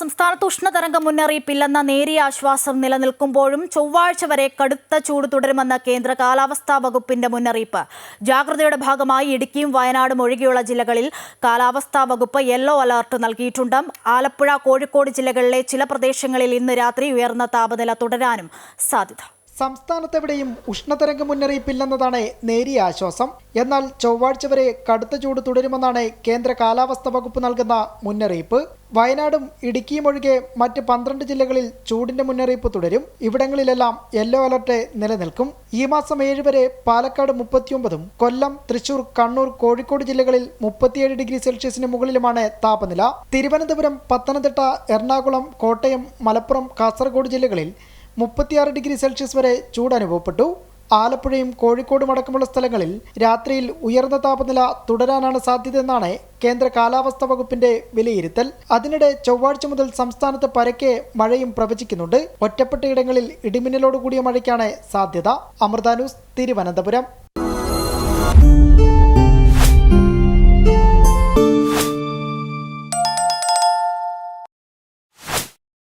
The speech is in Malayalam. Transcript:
സംസ്ഥാനത്ത് ഉഷ്ണതരംഗ മുന്നറിയിപ്പില്ലെന്ന നേരിയ ആശ്വാസം നിലനിൽക്കുമ്പോഴും ചൊവ്വാഴ്ച വരെ കടുത്ത ചൂട് തുടരുമെന്ന കേന്ദ്ര കാലാവസ്ഥാ വകുപ്പിന്റെ മുന്നറിയിപ്പ്. ജാഗ്രതയുടെ ഭാഗമായി ഇടുക്കിയും വയനാടും ഒഴികെയുള്ള ജില്ലകളിൽ കാലാവസ്ഥാ വകുപ്പ് യെല്ലോ അലർട്ട് നൽകിയിട്ടുണ്ട്. ആലപ്പുഴ കോഴിക്കോട് ജില്ലകളിലെ ചില പ്രദേശങ്ങളിൽ ഇന്ന് രാത്രി ഉയർന്ന താപനില തുടരാനും സാധ്യത. സംസ്ഥാനത്തെവിടെയും ഉഷ്ണതരംഗ മുന്നറിയിപ്പില്ലെന്നതാണ് നേരിയ ആശ്വാസം. എന്നാൽ ചൊവ്വാഴ്ച വരെ കടുത്ത ചൂട് തുടരുമെന്നാണ് കേന്ദ്ര കാലാവസ്ഥാ വകുപ്പ് നൽകുന്ന മുന്നറിയിപ്പ്. വയനാടും ഇടുക്കിയും ഒഴികെ മറ്റ് പന്ത്രണ്ട് ജില്ലകളിൽ ചൂടിന്റെ മുന്നറിയിപ്പ് തുടരും. ഇവിടങ്ങളിലെല്ലാം യെല്ലോ അലർട്ട് നിലനിൽക്കും. ഈ മാസം ഏഴ് വരെ പാലക്കാട് മുപ്പത്തിയൊമ്പതും കൊല്ലം തൃശൂർ കണ്ണൂർ കോഴിക്കോട് ജില്ലകളിൽ മുപ്പത്തിയേഴ് ഡിഗ്രി സെൽഷ്യസിന് മുകളിലുമാണ് താപനില. തിരുവനന്തപുരം പത്തനംതിട്ട എറണാകുളം കോട്ടയം മലപ്പുറം കാസർഗോഡ് ജില്ലകളിൽ മുപ്പത്തിയാറ് ഡിഗ്രി സെൽഷ്യസ് വരെ ചൂട് അനുഭവപ്പെട്ടു. ആലപ്പുഴയും കോഴിക്കോടും അടക്കമുള്ള സ്ഥലങ്ങളിൽ രാത്രിയിൽ ഉയർന്ന താപനില തുടരാനാണ് സാധ്യതയെന്നാണ് കേന്ദ്ര കാലാവസ്ഥാ വകുപ്പിന്റെ വിലയിരുത്തൽ. അതിനിടെ ചൊവ്വാഴ്ച മുതൽ സംസ്ഥാനത്ത് പരക്കെ മഴയും പ്രവചിക്കുന്നുണ്ട്. ഒറ്റപ്പെട്ട ഇടങ്ങളിൽ ഇടിമിന്നലോട് കൂടിയ മഴയ്ക്കാണ് സാധ്യത. അമൃത ന്യൂസ് തിരുവനന്തപുരം.